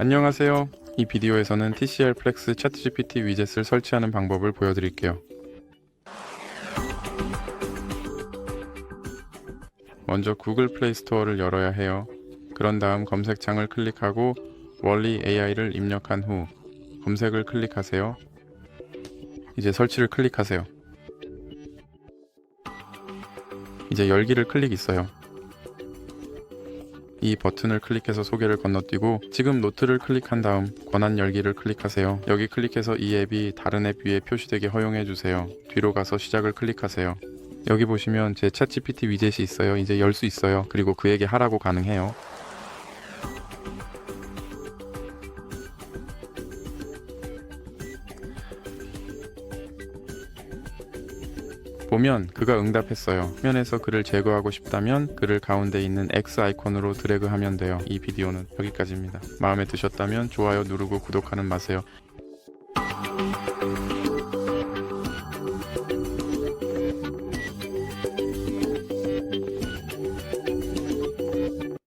안녕하세요. 이 비디오에서는 TCL 플렉스 챗GPT 위젯을 설치하는 방법을 보여드릴게요. 먼저 구글 플레이 스토어를 열어야 해요. 그런 다음 검색창을 클릭하고 원리 AI를 입력한 후 검색을 클릭하세요. 이제 설치를 클릭하세요. 이제 열기를 클릭 있어요. 이 버튼을 클릭해서 소개를 건너뛰고 지금 노트를 클릭한 다음 권한 열기를 클릭하세요. 여기 클릭해서 이 앱이 다른 앱 위에 표시되게 허용해 주세요. 뒤로 가서 시작을 클릭하세요. 여기 보시면 제 챗GPT 위젯이 있어요. 이제 열 수 있어요. 그리고 그에게 하라고 가능해요. 보면 그가 응답했어요. 화면에서 그를 제거하고 싶다면 그를 가운데 있는 X 아이콘으로 드래그하면 돼요. 이 비디오는 여기까지입니다. 마음에 드셨다면 좋아요 누르고 구독하는 마세요.